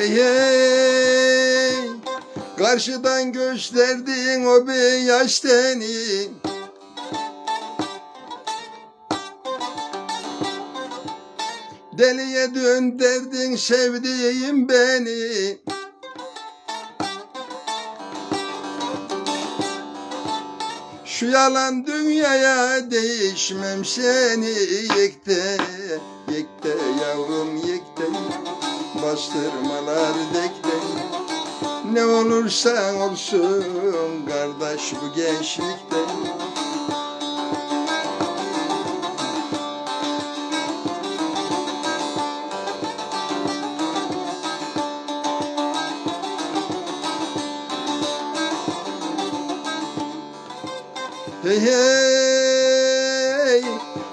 Hey hey Karşıdan gösterdiğin o beyaz teni Deliye döndürdün sevdiğim beni. Şu yalan dünyaya değişmem seni yekte yekte Bastırmalar dekte Ne olursan olsun kardeş bu gençlikte. Hey hey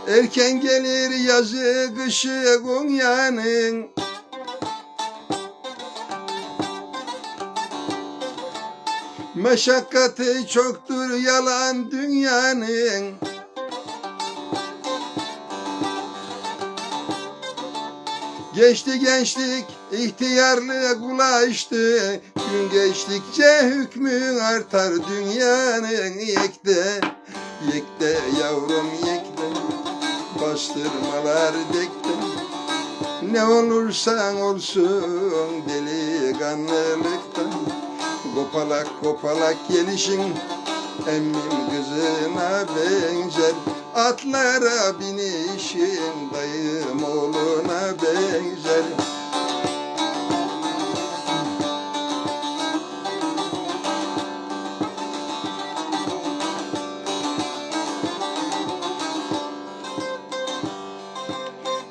Erken gelir yazı kışı Konya'nın Meşakkatı çoktur yalan dünyanın. Geçti gençlik, ihtiyarlık ulaştı Gün geçtikçe hükmü artar dünyanın Yekte, yekte yavrum yekte Bastırmalar dekte. Ne olursan olsun delikanlılıktan Kopalak kopalak gelişin. Emmim kızına benzer. Atlara binişin dayım oğluna benzer.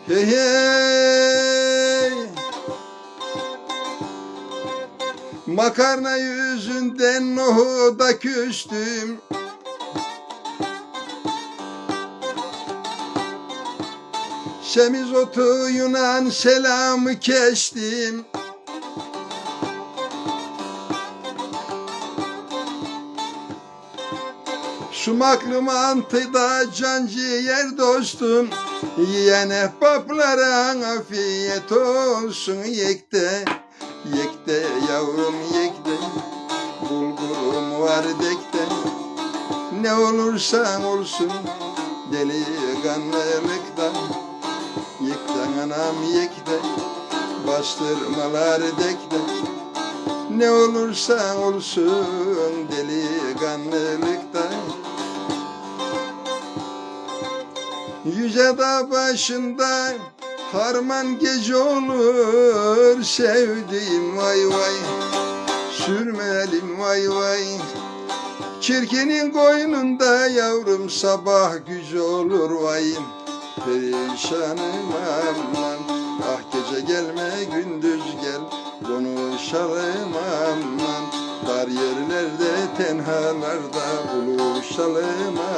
Hey hey Makarna yüzünden nohuda küstüm. Semizotu Yunan selamı kestim. Sumaklı mantıda can ciğer dostum. Yiyen ehbaplara afiyet olsun yekte Yekte yavrum yekte Bulgurum var dekte Ne olursan olsun delikanlılıktan Yekten anam yekte Bastırmalar dekte Ne olursan olsun delikanlılıktan Yüce dağ başında harman gece olur sevdiğim vay vay. Sürmelim vay vay. Çirkinin koynunda yavrum sabah gücü olur vay. Perişanım aman. Ah gece gelme gündüz gel. Konuşalım aman. Dar yerlerde tenhalarda buluşalım aman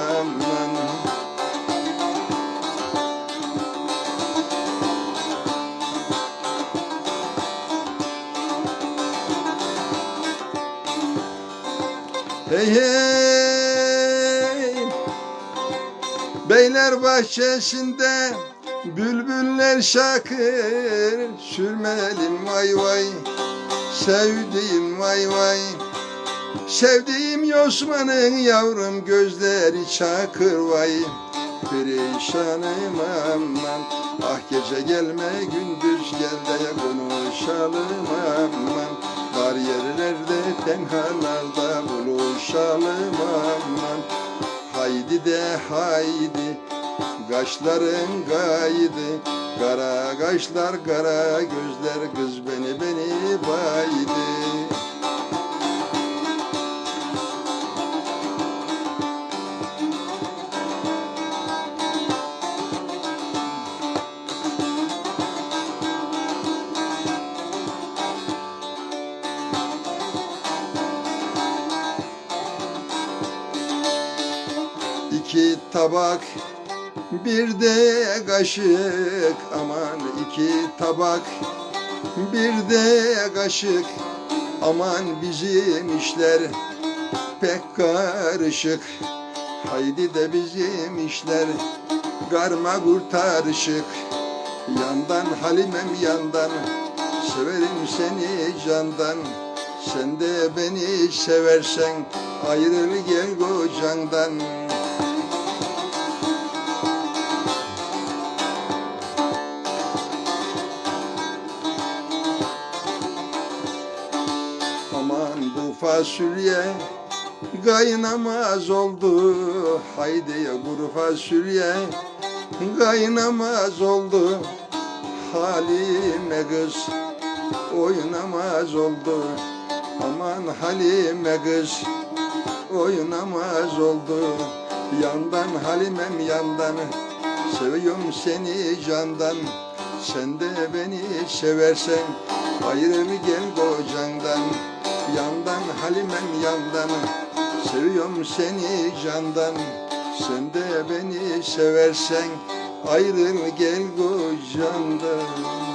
Hey hey. Beyler bahçesinde Bülbüller şakır Sürmelim vay vay Sevdiğim vay vay. Sevdiğim Yosman'ın yavrum gözleri çakır vay. Perişanım aman Ah gece gelme gündüz gel de konuşalım aman. Dar yerlerde tenhalarda buluşalım aman. Haydi de haydi Kaşların kaydı. Kara kaşlar kara gözler Kız beni beni baydı İki tabak bir de kaşık. Aman iki tabak bir de kaşık. Aman bizim işler pek karışık. Haydi de bizim işler karma kurtarışık. Yandan Halimem yandan Severim seni candan. Sen de beni seversen Ayrıl gel kocandan fasulye Kaynamaz oldu. Haydi kuru fasulye Kaynamaz oldu. Halime kız Oynamaz oldu. Aman Halime kız Oynamaz oldu. Yandan Halimem yandan. Seviyorum seni candan. Sen de beni seversen Ayrıl gel kocandan Yandan Halimem yandan. Seviyorum seni candan. Sen de beni seversen Ayrıl gel kocandan